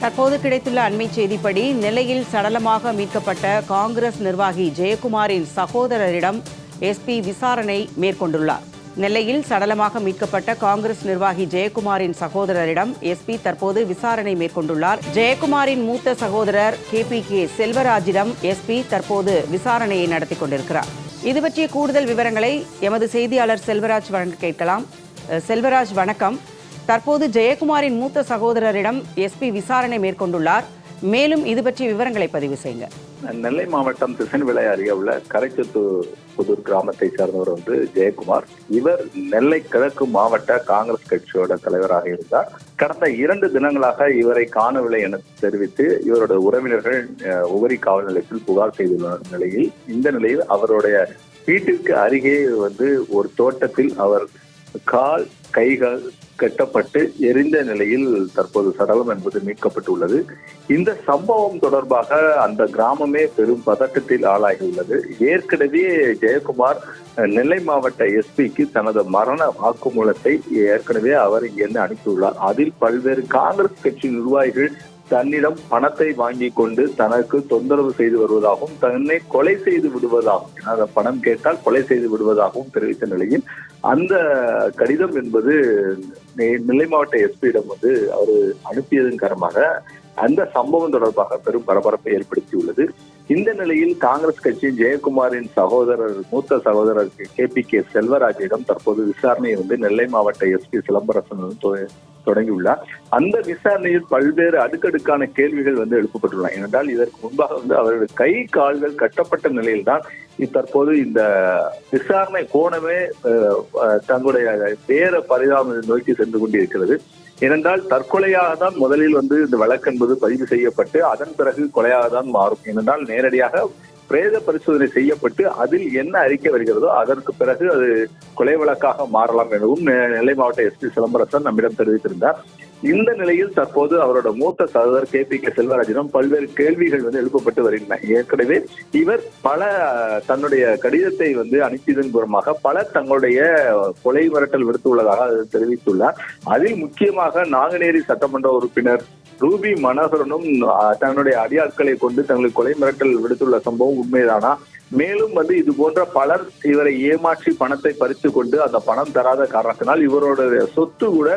தற்போது கிடைத்துள்ள அண்மை செய்திப்படி நெல்லையில் சடலமாக மீட்கப்பட்ட காங்கிரஸ் நிர்வாகி ஜெயக்குமாரின் சகோதரரிடம் எஸ்பி விசாரணை மேற்கொண்டுள்ளார். நெல்லையில் சடலமாக மீட்கப்பட்ட காங்கிரஸ் நிர்வாகி ஜெயக்குமாரின் சகோதரரிடம் எஸ்பி தற்போது விசாரணை மேற்கொண்டுள்ளார். ஜெயக்குமாரின் மூத்த சகோதரர் கே பி கே செல்வராஜிடம் எஸ்பி தற்போது விசாரணையை நடத்தி கொண்டிருக்கிறார். இது பற்றிய கூடுதல் விவரங்களை எமது செய்தியாளர் செல்வராஜ் கேட்கலாம். செல்வராஜ் வணக்கம். தற்போது ஜெயக்குமாரின் மூத்த சகோதரரிடம் எஸ்பி விசாரணை மேற்கொண்டுள்ளார். மேலும் இது பற்றிய விவரங்களை பதிவு செய்யுங்க. நெல்லை மாவட்டம் திசைன்விளை அருகே உள்ள கரைச்சத்து புதூர் கிராமத்தை சேர்ந்தவர் வந்து ஜெயக்குமார். இவர் நெல்லை கிழக்கு மாவட்ட காங்கிரஸ் கட்சியோட தலைவராக இருந்தார். கடந்த இரண்டு தினங்களாக இவரை காணவில்லை என தெரிவித்து இவரோட உறவினர்கள் உவரி காவல் நிலையத்தில் புகார் செய்துள்ள நிலையில் இந்த நிலையில் அவருடைய வீட்டிற்கு அருகே வந்து ஒரு தோட்டத்தில் அவர் கால் கைகள் கட்டப்பட்டு எரிந்த நிலையில் தற்போது சடலம் என்பது மீட்கப்பட்டுள்ளது. இந்த சம்பவம் தொடர்பாக அந்த கிராமமே பெரும் பதட்டத்தில் ஆளாகியுள்ளது. ஏற்கனவே ஜெயக்குமார் நெல்லை மாவட்ட எஸ்பிக்கு தனது மரண வாக்குமூலத்தை ஏற்கனவே அவர் இங்கிருந்து அனுப்பியுள்ளார். அதில் பல்வேறு காங்கிரஸ் கட்சி நிர்வாகிகள் தன்னிடம் பணத்தை வாங்கி கொண்டு தனக்கு தொந்தரவு செய்து வருவதாகவும் தன்னை கொலை செய்து விடுவதாகவும் ஏன்னா, பணம் கேட்டால் கொலை செய்து விடுவதாகவும் தெரிவித்த நிலையில் அந்த கடிதம் என்பது நெல்லை மாவட்ட எஸ்பியிடம் வந்து அவர் அனுப்பியதன் காரணமாக அந்த சம்பவம் தொடர்பாக பெரும் பரபரப்பை ஏற்படுத்தியுள்ளது. இந்த நிலையில் காங்கிரஸ் கட்சியின் ஜெயக்குமாரின் சகோதரர் மூத்த சகோதரர் கே பி கே செல்வராஜிடம் தற்போது விசாரணையை வந்து நெல்லை மாவட்ட எஸ்பி சிலம்பரசன் தொ- தொடங்கியுள்ளார். அந்த விசாரணையில் பல்வேறு அடுக்கடுக்கான கேள்விகள் வந்து எழுப்பப்பட்டுள்ளன. ஏனென்றால் இதற்கு முன்பாக வந்து அவரது கை கால்கள் கட்டப்பட்ட நிலையில்தான் தற்போது இந்த விசாரணை கோணமே அஹ், அஹ், தங்களுடைய பேர பரிதாப நோக்கி சென்று கொண்டிருக்கிறது. ஏனென்றால் தற்கொலையாக தான் முதலில் வந்து இந்த வழக்கு என்பது பதிவு செய்யப்பட்டு அதன் பிறகு கொலையாக தான் மாறும். ஏனென்றால் நேரடியாக பிரேத பரிசோதனை செய்யப்பட்டு அதில் என்ன அறிக்கை வருகிறதோ அதற்கு பிறகு அது கொலை வழக்காக மாறலாம் எனவும் நெ- நெல்லை மாவட்ட எஸ்பி சிலம்பரசன் நம்மிடம் தெரிவித்திருந்தார். இந்த நிலையில் தற்போது அவரோட மூத்த சகோதரர் கே பி கே செல்வராஜிடம் பல்வேறு கேள்விகள் வந்து எழுப்பப்பட்டு வருகின்றன. ஏற்கனவே இவர் பல தன்னுடைய கடிதத்தை வந்து அனுப்பியதன் மூலமாக பல தங்களுடைய கொலை மிரட்டல் விடுத்துள்ளதாக தெரிவித்துள்ளார். அதில் முக்கியமாக நாங்குநேரி சட்டமன்ற உறுப்பினர் ரூபி மனோகரனும் அஹ், தன்னுடைய அடியாட்களை கொண்டு தங்களுக்கு கொலை மிரட்டல் விடுத்துள்ள சம்பவம் உண்மைதானா? மேலும் வந்து இது போன்ற பலர் இவரை ஏமாற்றி பணத்தை பறித்து கொண்டு அந்த பணம் தராத காரணத்தினால் இவரோட சொத்து கூட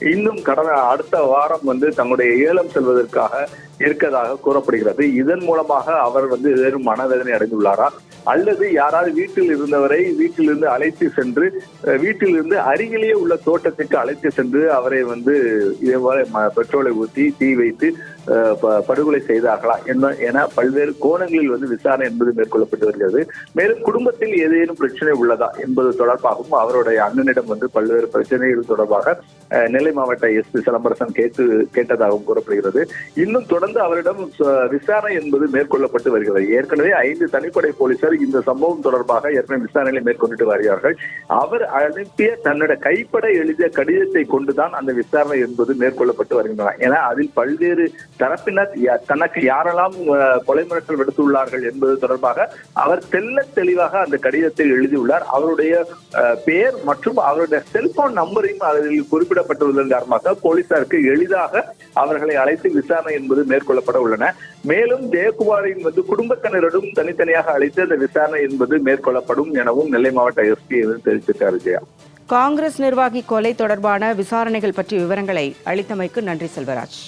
இன்னும் கடந்த அடுத்த வாரம் வந்து தங்களுடைய ஏலம் செல்வதற்காக இருக்கதாக கூறப்படுகிறது. இதன் மூலமாக அவர் வந்து ஏதேனும் மனவேதனை அடைந்துள்ளாரா? அல்லது யாராவது வீட்டில் இருந்தவரை வீட்டிலிருந்து அழைத்து சென்று வீட்டிலிருந்து அருகிலேயே உள்ள தோட்டத்துக்கு அழைத்து சென்று அவரை வந்து இதேபோல பெட்ரோலை ஊற்றி தீ வைத்து படுகொலை செய்தார்களா என்ன என பல்வேறு கோணங்களில் வந்து விசாரணை என்பது மேற்கொள்ளப்பட்டு வருகிறது. மேலும் குடும்பத்தில் ஏதேனும் பிரச்சனை உள்ளதா என்பது தொடர்பாகவும் அவருடைய அண்ணனிடம் வந்து பல்வேறு பிரச்சனைகள் தொடர்பாக நெல்லை மாவட்ட எஸ்பி சிலம்பரசன் கேட்டு கேட்டதாகவும் கூறப்படுகிறது. இன்னும் தொடர்ந்து அவரிடம் விசாரணை என்பது மேற்கொள்ளப்பட்டு வருகிறது. ஏற்கனவே ஐந்து தனிப்படை போலீசார் இந்த சம்பவம் தொடர்பாக ஏற்கனவே விசாரணைகளை மேற்கொண்டுட்டு வருகிறார்கள். அவர் அனுப்பிய தன்னோட கைப்பட எழுதிய கடிதத்தை கொண்டுதான் அந்த விசாரணை என்பது மேற்கொள்ளப்பட்டு வருகின்றன. ஏன்னா அதில் பல்வேறு தரப்பினர் தனக்கு யாரெல்லாம் கொலை மிரட்டல் விடுத்துள்ளார்கள் என்பது தொடர்பாக அவர் தெல்ல தெளிவாக அந்த கடிதத்தை எழுதியுள்ளார். அவருடைய பெயர் மற்றும் அவருடைய செல்போன் நம்பரையும் அதில் குறிப்பிடப்பட்டுள்ளதன் காரணமாக போலீசாருக்கு எளிதாக அவர்களை அழைத்து விசாரணை என்பது மேற்கொள்ளப்பட உள்ளன. மேலும் ஜெயக்குமாரின் வந்து குடும்பத்தினரிடம் தனித்தனியாக அழைத்து அந்த விசாரணை என்பது மேற்கொள்ளப்படும் எனவும் நெல்லை மாவட்ட எஸ்பி தெரிவித்திருக்காரு ஜெயா காங்கிரஸ் நிர்வாகி கொலை தொடர்பான விசாரணைகள் பற்றிய விவரங்களை அளித்தமைக்கு நன்றி செல்வராஜ்.